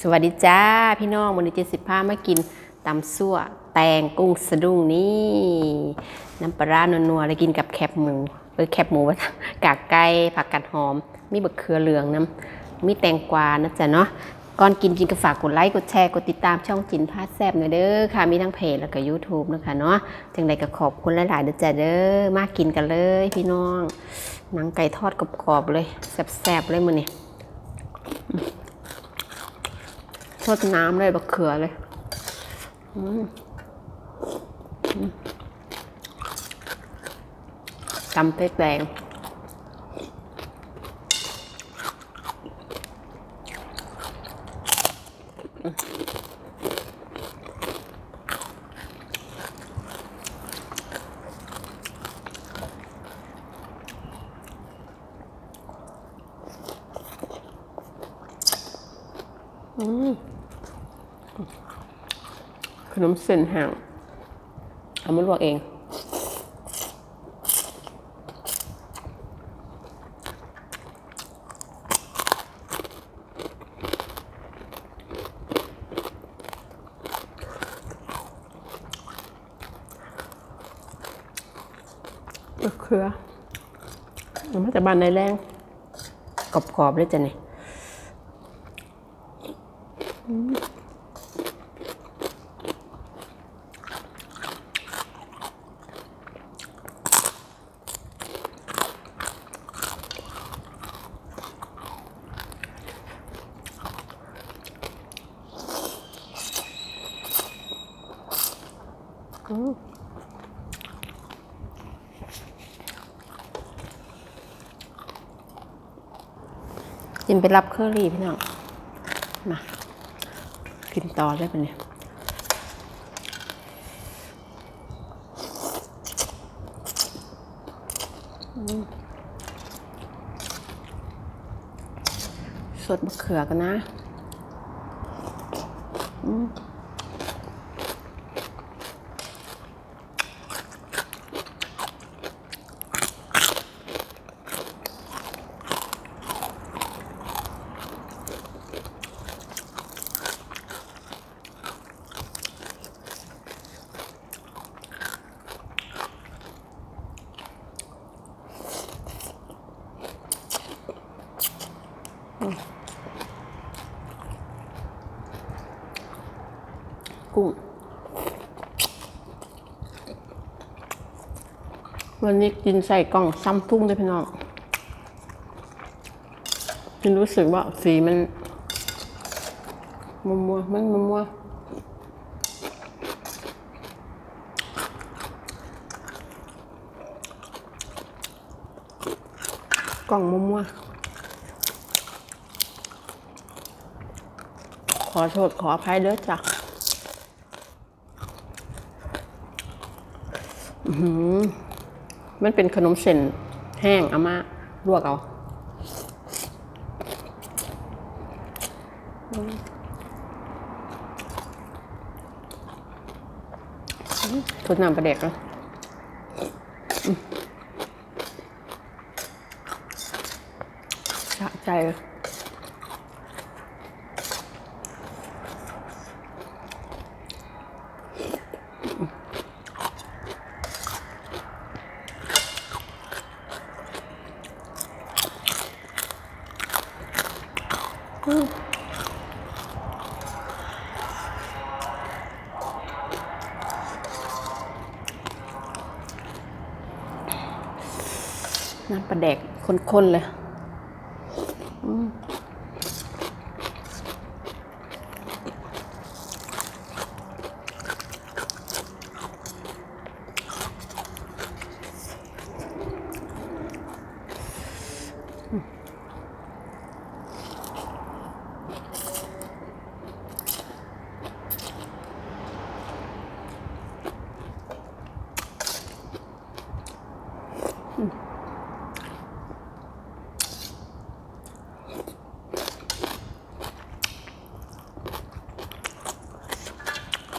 สวัสดีจ้าพี่น้องวันนี้เจ็ดสิบห้ามากินตำซั่ว แตงกุ้งสะดุ้งนี่น้ำปลาร้านัวๆอะไรกินกับแคบหมูเออแคบหมูวะกากไก่ผักกัดหอม มีบะเขือเหลืองน้ำมีแตงกวานะจ๊ะเนาะก่อนกินจินก็ฝากกดไลค์กดแชร์กดติดตามช่องจินพาแซบหน่อยเด้อค่ะมีทั้งเพจแล้วก็ YouTube นะคะเนาะจังใดก็ขอบคุณหลายๆเด้อจ้ะเด้อมากินกันเลยพี่น้องหนังไก่ทอดกรอบๆเลยแซบๆเลยมื้อนี้ ทดน้ำเลยบะเขือเลยตำเต๊กแดง ขนมเส้นแห้งเอามาลวกเองมะเขือมันมาจากบ้านในแรงกรอบๆเลยจ้ะเนี่ย จินไปรับเครือรีพี่น้อง มา กินต่อได้ปะเนี่ยสดมะเขือกันนะ อืม กุ้งวันนี้กินใส่กล่องซัมซุงเลยพี่น้องจินรู้สึกว่าสีมันมัวมัวมันมัวมัวกล่องมัวมัว ขอโทษขออภัยเด้อจ้ะมันเป็นขนมเส้นแห้งอามาลวกเอาทดน้ำประเด็กแล้วสะใจ น้ำปลาแดกข้นๆเลย อืม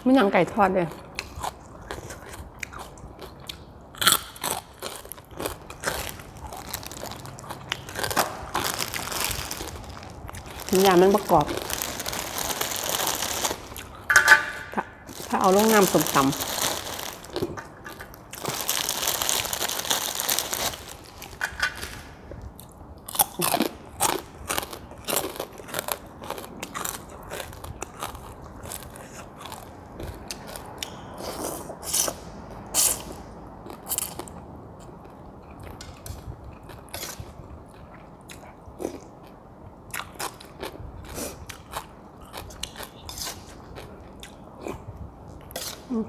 ไม่หนังไก่ทอดเลยน้ำยามันประกอบ ถ้าเอาลงน้ำสมตำ กุ้ง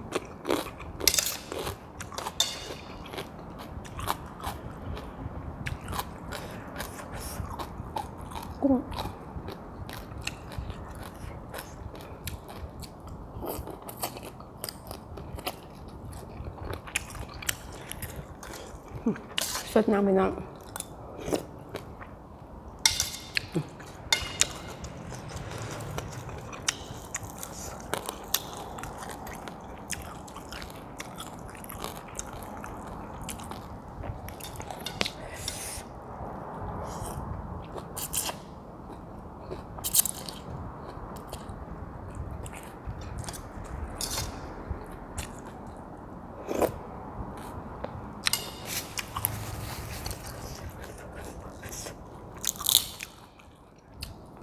สดน้ำไปน้ำ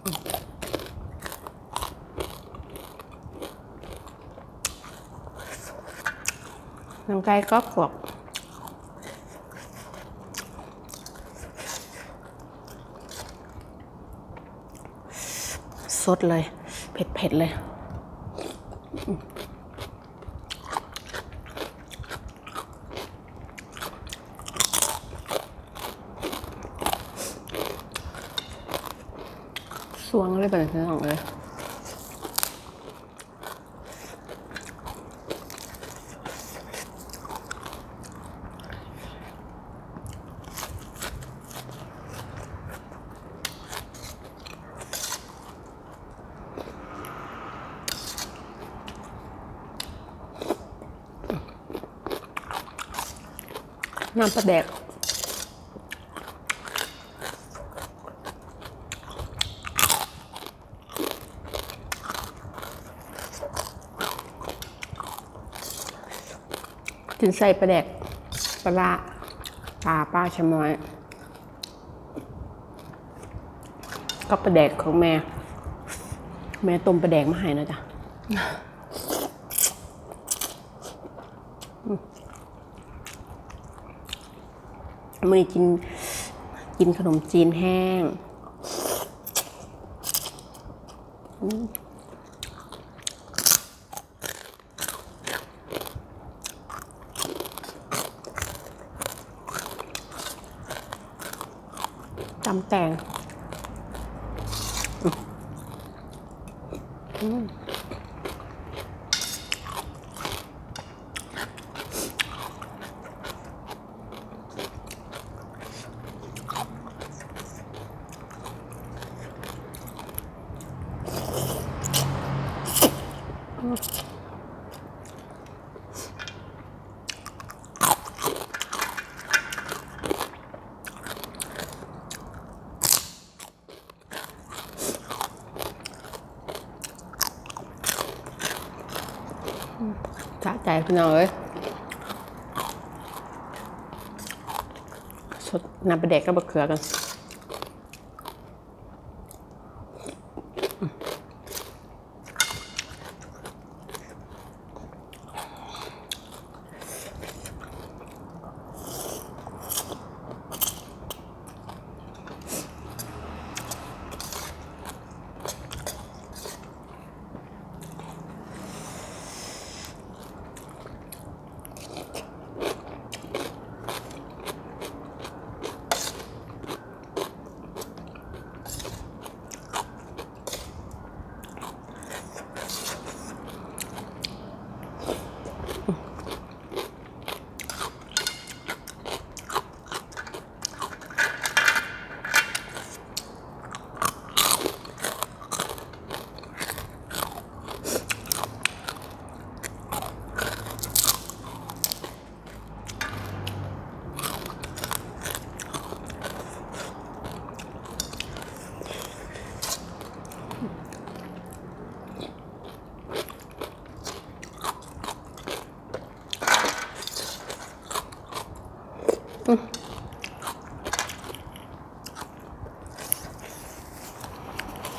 น้ำไก่ก็กรอบสดเลย เผ็ดๆเลย สวงเลยเป็นเนื้อของเลย น้ำปลาแด กกินใส่ปลาแดกปลาร้าปลาป้าชะมอยก็ปลาแดกของแม่ แม่ต้มปลาแดกมาให้นะจ๊ะมือกินกินขนมจีนแห้ง ตำแตงอืม สะใจพี่น้องเอ้ยสดน้ำปลาแดกก็บะเขือกัน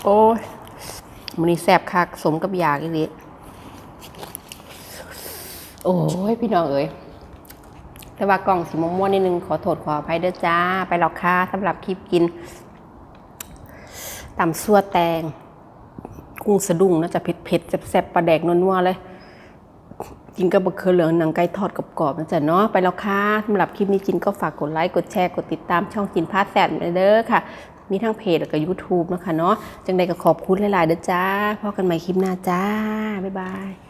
โอ้ยมันนี่แสบคักสมกับยาอีหลีโอ้ย พี่น้องเอ๋ยแต่ว่ากล่องสีม่วงๆนิดนึง ขอโทษขออภัยเด้อจ้า ไปหรอกค่ะสำหรับคลิปกินตำซั่วแตง กุ้งสะดุ้งน่าจะเผ็ดๆแซ่บๆปลาแดกนัวๆเลยกินกับบะเขือเหลืองหนังไก่ทอดกรอบๆนะจ๊ะเนาะไปแล้วค่ะสำหรับคลิปนี้จินก็ฝากกดไลค์ กดแชร์ กดติดตามช่องจินพาสแซดเด้อค่ะ มีทั้งเพจแล้วก็ YouTube นะคะเนาะจังใดก็ขอบคุณหลายๆเด้อจ้าพบกันใหม่คลิปหน้าจ้า บ๊ายบาย